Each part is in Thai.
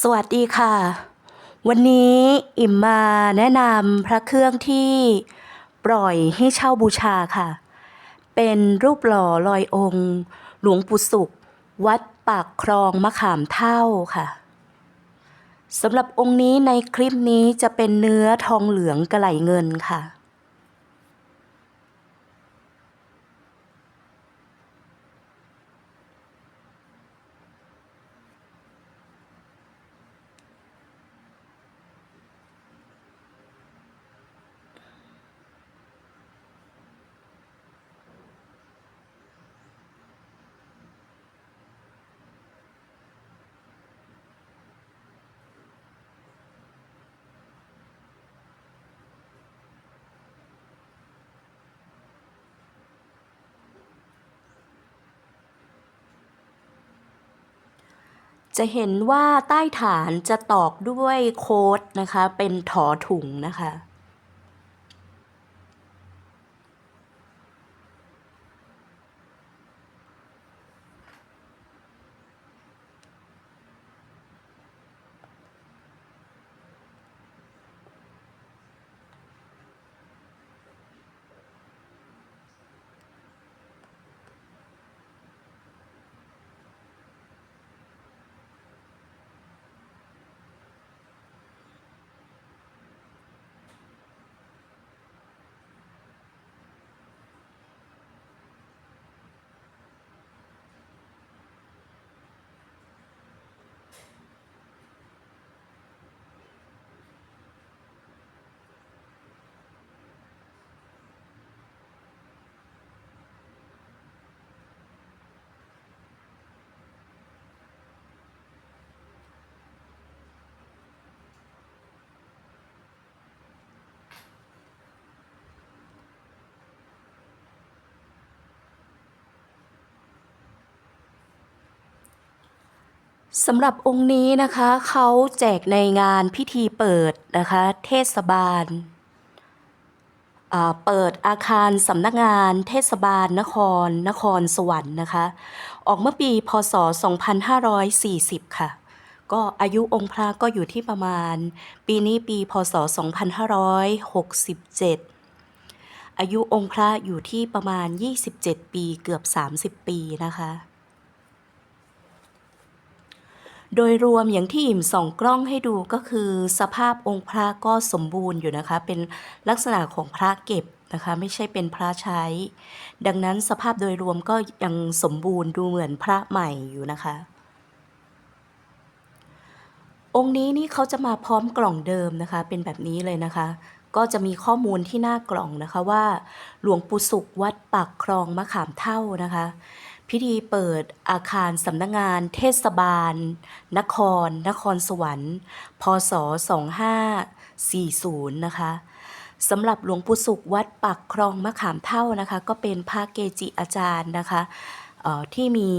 สวัสดีค่ะ วันนี้อิ่มมาแนะนำพระเครื่องที่ปล่อยให้เช่าบูชาค่ะ เป็นรูปหล่อลอยองค์ หลวงปู่สุข วัดปากคลองมะขามเท่าค่ะสำหรับองค์นี้ในคลิปนี้จะเป็นเนื้อทองเหลืองกระไหลเงินค่ะ จะเห็นว่าใต้ฐานจะตอกด้วยโค้ดนะคะ เป็นถอถุงนะคะ สำหรับองค์นี้นะคะเขาแจกในงานพิธีเปิดนะคะ เทศบาลอ่าเปิดอาคารสำนักงานเทศบาลนคร นครสวรรค์นะคะ ออกเมื่อปีพศ 2540 ค่ะ ก็อายุองค์พระก็อยู่ที่ประมาณ ปีนี้ปีพศ 2567 อายุองค์พระอยู่ที่ประมาณ 27 ปีเกือบ 30 ปีนะคะ โดยรวมอย่างที่อิ่มส่องกล้องให้ดูก็คือ สภาพองค์พระก็สมบูรณ์อยู่นะคะ เป็นลักษณะของพระเก็บนะคะ ไม่ใช่เป็นพระใช้ ดังนั้นสภาพโดยรวมก็ยังสมบูรณ์ดูเหมือนพระใหม่อยู่นะคะ องค์นี้นี่เขาจะมาพร้อมกล่องเดิมนะคะ เป็นแบบนี้เลยนะคะ ก็จะมีข้อมูลที่หน้ากล่องนะคะว่า หลวงปู่สุขวัดปากคลองมะขามเท่านะคะ พิธีเปิดอาคารสำนักงานเทศบาล นคร นครสวรรค์ พศ 2540 นะคะสำหรับหลวงปู่สุขวัดปากคลองมะขามเท่านะคะ ก็เป็นพระเกจิอาจารย์นะคะออที่มี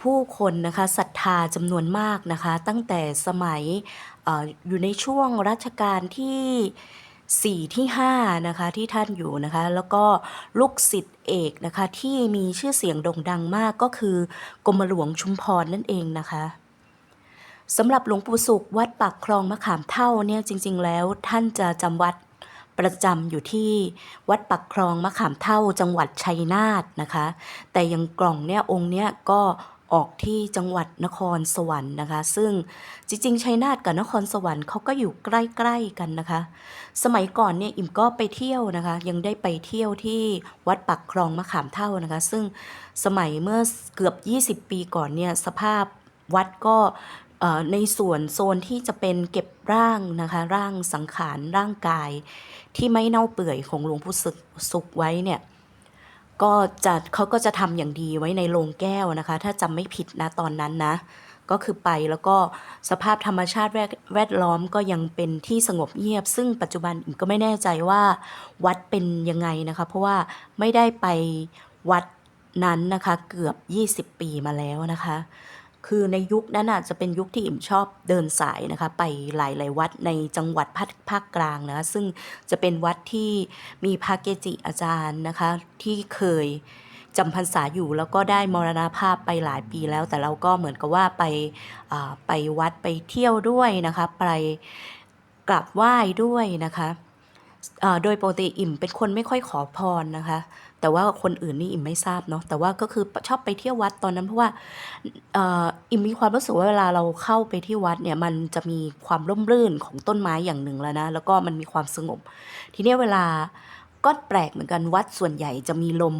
ผู้คนนะคะศรัทธาจำนวนมากนะคะ ตั้งแต่สมัยอออยู่ในช่วงรัชกาลที่ 4 ที่ 5 นะคะที่ท่านอยู่นะคะ แล้วก็ลูกศิษย์เอกนะคะที่มีชื่อเสียงโด่งดังมากก็คือกรมหลวงชุมพรนั่นเองนะคะสำหรับหลวงปู่สุขวัดปากคลองมะขามเท่าเนี่ยจริง ๆ แล้วท่านจะจำวัดประจำอยู่ที่วัดปักคลองมะขามเท่าจังหวัดชัยนาทนะคะ แต่ยังกล่องเนี่ยองค์เนี่ยก็ ออกที่จังหวัดนครสวรรค์นะคะ ซึ่งจริงๆชัยนาทกับนครสวรรค์เขาก็อยู่ใกล้ๆกันนะคะ สมัยก่อนเนี่ยอิ่มก็ไปเที่ยวนะคะ ยังได้ไปเที่ยวที่วัดปักคลองมะขามเท่านะคะ ซึ่งสมัยเมื่อเกือบ 20 ปีก่อนเนี่ยสภาพวัดก็ในส่วนโซนที่จะเป็นเก็บร่างนะคะ ร่างสังขารร่างกาย ที่ไม่เน่าเปื่อยของหลวงปู่สุขสุขไว้เนี่ย ก็จะเขาก็จะทำอย่างดีไว้ในโรงแก้วนะคะ ถ้าจำไม่ผิดนะตอนนั้นนะ ก็คือไปแล้วก็สภาพธรรมชาติแวดแวดล้อมก็ยังเป็นที่สงบเงียบ ซึ่งปัจจุบันอิมก็ไม่แน่ใจว่าวัดเป็นยังไงนะคะ เพราะว่าไม่ได้ไปวัดนั้นนะคะเกือบ 20 ปีมาแล้วนะคะ คือในยุคนั้นอาจจะเป็นยุคที่อิ่มชอบเดินสายนะคะไปหลาย ๆ วัดในจังหวัดภาคภาคกลางนะะซึ่งจะเป็นวัดที่มีพระเกจิอาจารย์นะคะที่เคยจำพรรษาอยู่แล้วก็ได้มรณาภาพไปหลายปีแล้ว แต่เราก็เหมือนกับว่าไปไปวัดไปเที่ยวด้วยนะคะไปกราบไหว้ด้วยนะคะ โดยปกติอิ่มเป็นคนไม่ค่อยขอพรนะคะ แต่ว่าคนอื่นนี่อิ่มไม่ทราบเนาะแต่ว่าก็คือชอบไปเที่ยววัดตอนนั้นเพราะว่าเอ่ออิ่มมีความรู้สึกว่าเวลาเราเข้าไปที่วัดเนี่ยมันจะมีความร่มรื่นของต้นไม้อย่างหนึ่งแล้วนะแล้วก็มันมีความสงบ ทีนี้เวลา ก็แปลกเหมือนกันวัดส่วนใหญ่จะมีลม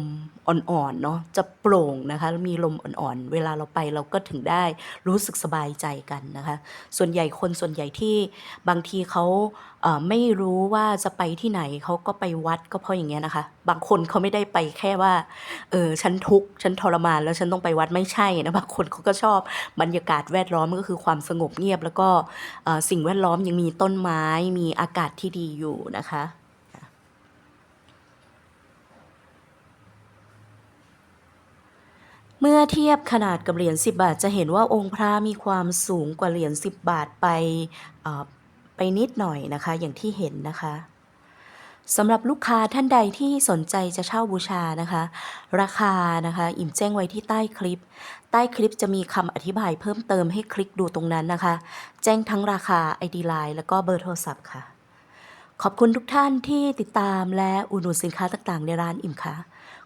อ่อนๆเนาะจะโปร่งนะคะมีลมอ่อนๆ เวลาเราไปเราก็ถึงได้รู้สึกสบายใจกันนะคะ ส่วนใหญ่คนส่วนใหญ่ที่บางทีเขาไม่รู้ว่าจะไปที่ไหนเขาก็ไปวัดก็เพราะอย่างเงี้ยนะคะ บางคนเขาไม่ได้ไปแค่ว่าเออฉันทุกข์ฉันทรมานแล้วฉันต้องไปวัดไม่ใช่นะบางคนเขาก็ชอบบรรยากาศแวดล้อมก็คือความสงบเงียบ แล้วก็สิ่งแวดล้อมยังมีต้นไม้มีอากาศที่ดีอยู่นะคะ เมื่อเทียบขนาดกับเหรียญ10 บาทจะเห็นว่าองค์พระมีความสูงกว่าเหรียญ10 บาทไปไปนิดหน่อยนะคะ อย่างที่เห็นนะคะสำหรับลูกค้าท่านใดที่สนใจจะเช่าบูชานะคะ ราคานะคะ อิ่มแจ้งไว้ที่ใต้คลิป ใต้คลิปจะมีคำอธิบายเพิ่มเติมให้คลิกดูตรงนั้นนะคะ แจ้งทั้งราคา ID Line แล้วก็เบอร์โทรศัพท์ค่ะ ขอบคุณทุกท่านที่ติดตามและอุดหนุนสินค้าต่างๆ ในร้านอิ่มค่ะ